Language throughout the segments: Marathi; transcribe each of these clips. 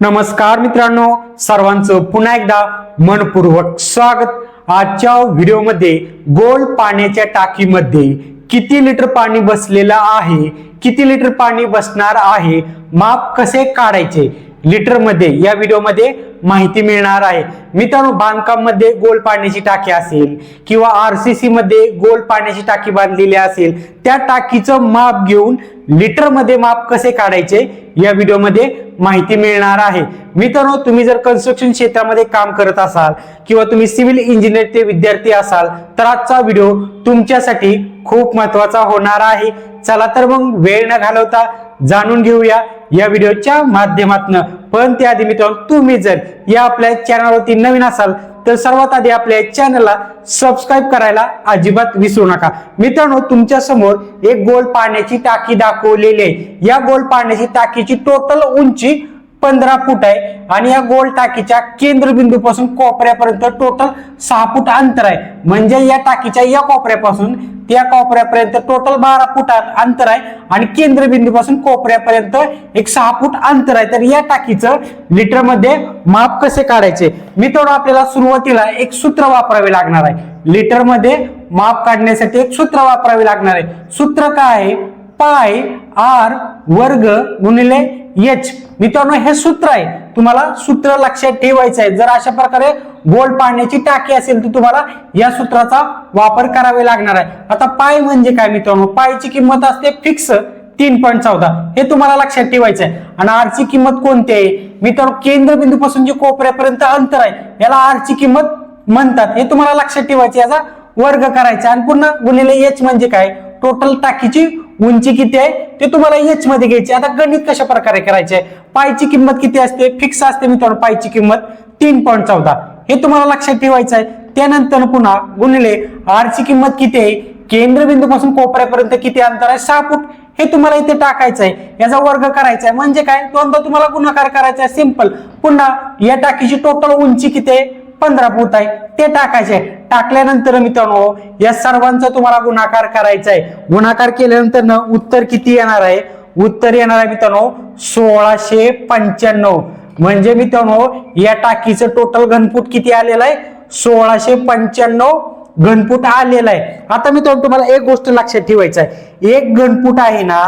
नमस्कार मित्रांनो सर्वांचं पुन्हा एकदा मनपूर्वक स्वागत. आजच्या व्हिडिओमध्ये गोल पाण्याच्या टाकीमध्ये किती लिटर पाणी बसलेलं आहे किती लिटर पाणी बसणार आहे माप कसे काढायचे लिटरमध्ये या व्हिडिओमध्ये माहिती मिळणार आहे. मित्रांनो बांधकाममध्ये गोल पाण्याची टाकी असेल किंवा आरसीसी मध्ये गोल पाण्याची टाकी बांधलेली असेल त्या टाकीचं माप घेऊन लिटरमध्ये माप कसे काढायचे या व्हिडिओमध्ये माहिती मिळणार आहे. मित्रांनो तुम्ही जर कन्स्ट्रक्शन क्षेत्रामध्ये काम करत असाल किंवा तुम्ही सिव्हिल इंजिनिअरचे विद्यार्थी असाल तर आजचा व्हिडिओ तुमच्यासाठी खूप महत्त्वाचा होणार आहे. चला तर मग वेळ न घालवता जाणून घेऊया या व्हिडिओच्या माध्यमातून. पण त्याआधी मित्रांनो तुम्ही जर या आपल्या चॅनलवरती नवीन असाल तर सर्वात आधी आपल्या चॅनलला सबस्क्राईब करायला अजिबात विसरू नका. मित्रांनो तुमच्यासमोर एक गोल पाण्याची टाकी दाखवलेली आहे. या गोल पाण्याची टाकीची टोटल उंची पंधरा फूट आहे आणि या गोल टाकीच्या केंद्रबिंदूपासून कोपऱ्यापर्यंत टोटल सहा फूट अंतर आहे. म्हणजे या टाकीच्या या कोपऱ्यापासून त्या कोपऱ्यापर्यंत टोटल बारा फूट अंतर आहे आणि केंद्रबिंदूपासून कोपऱ्यापर्यंत एक सहा फूट अंतर आहे. तर या टाकीचं लिटरमध्ये माप कसे काढायचे? मी थोडं आपल्याला सुरुवातीला एक सूत्र वापरावे लागणार आहे. लिटरमध्ये माप काढण्यासाठी एक सूत्र वापरावे लागणार आहे. सूत्र काय आहे? पाय आर वर्ग गुणिले एच मित्रांनो हे सूत्र आहे. तुम्हाला सूत्र लक्षात ठेवायचं आहे. जर अशा प्रकारे गोल पाडण्याची टाकी असेल तर तुम्हाला या सूत्राचा वापर करावे लागणार आहे. आता पाय म्हणजे काय मित्रांनो? पायची किंमत असते फिक्स तीन पॉईंट चौदा. हे तुम्हाला लक्षात ठेवायचं आहे. आणि आरची किंमत कोणती आहे? मित्रांनो केंद्रबिंदू पासून जे कोपऱ्यापर्यंत अंतर आहे याला आरची किंमत म्हणतात. हे तुम्हाला लक्षात ठेवायचे याचा वर्ग करायचा आणि पुन्हा गुणिले एच म्हणजे काय? टोटल टाकीची उंची किती आहे? ते तुम्हाला एच मध्ये घ्यायचे. आता गणित कशा प्रकारे करायचे? पायची किंमत किती असते? फिक्स असते मित्रांनो पायची किंमत तीन पॉईंट चौदा. हे तुम्हाला लक्षात ठेवायचं आहे त्यानंतर पुन्हा गुणिले आर ची किंमत किती आहे? केंद्रबिंदू पासून कोपऱ्यापर्यंत किती अंतर आहे? सहा फूट. हे तुम्हाला इथे टाकायचं आहे याचा वर्ग करायचा आहे म्हणजे काय? दोनदा तुम्हाला गुणाकार करायचा आहे सिंपल पुन्हा या टाकीची टोटल उंची किती आहे? पंधरा फूट आहे ते टाकायचे. टाकल्यानंतर मित्रांनो या सर्वांचा तुम्हाला गुणाकार करायचा आहे. गुणाकार केल्यानंतर ना उत्तर किती येणार आहे? उत्तर येणार आहे मित्रांनो सोळाशे पंच्याण्णव. म्हणजे मित्रांनो या टाकीचं टोटल घनफूट किती आलेलं आहे? सोळाशे पंच्याण्णव घनफूट आलेला आहे. आता मित्रांनो तुम्हाला एक गोष्ट लक्षात ठेवायचं आहे. एक घनफूट आहे ना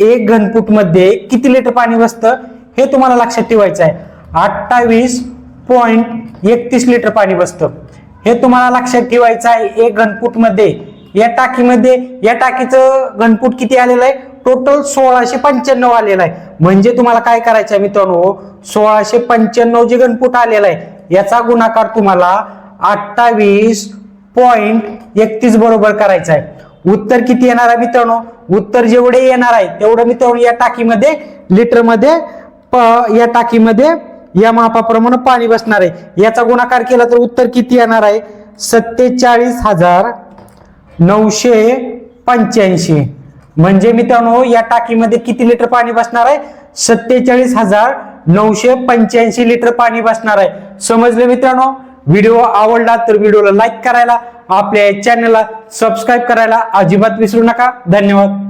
एक घनफूटमध्ये किती लिटर पाणी बसतं? हे तुम्हाला लक्षात ठेवायचं आहे. अठ्ठावीस पॉइंट एकतीस लिटर पाणी बसतं. हे तुम्हाला लक्षात ठेवायचं आहे एक घनफूटमध्ये या टाकीमध्ये या टाकीचं घनफूट किती आलेलं आहे? टोटल सोळाशे पंच्याण्णव आलेलं आहे. म्हणजे तुम्हाला काय करायचं आहे मित्रांनो? सोळाशे पंच्याण्णव जे घनफूट आलेलं आहे याचा गुणाकार तुम्हाला अठ्ठावीस पॉइंट एकतीस बरोबर करायचा आहे. उत्तर किती येणार आहे मित्रांनो? उत्तर जेवढे येणार आहे तेवढं मित्रांनो या टाकीमध्ये लिटरमध्ये प- या टाकीमध्ये या मापाप्रमाणे पाणी बसणार आहे. याचा गुणाकार केला तर उत्तर किती येणार आहे? सत्तेचाळीस हजार नऊशे पंच्याऐंशी. म्हणजे मित्रांनो या टाकीमध्ये किती लिटर पाणी बसणार आहे? सत्तेचाळीस हजार नऊशे पंच्याऐंशी लिटर पाणी बसणार आहे. समजले मित्रांनो? व्हिडिओ आवडला तर व्हिडिओला लाईक करायला आपल्या चॅनलला सबस्क्राईब करायला अजिबात विसरू नका. धन्यवाद.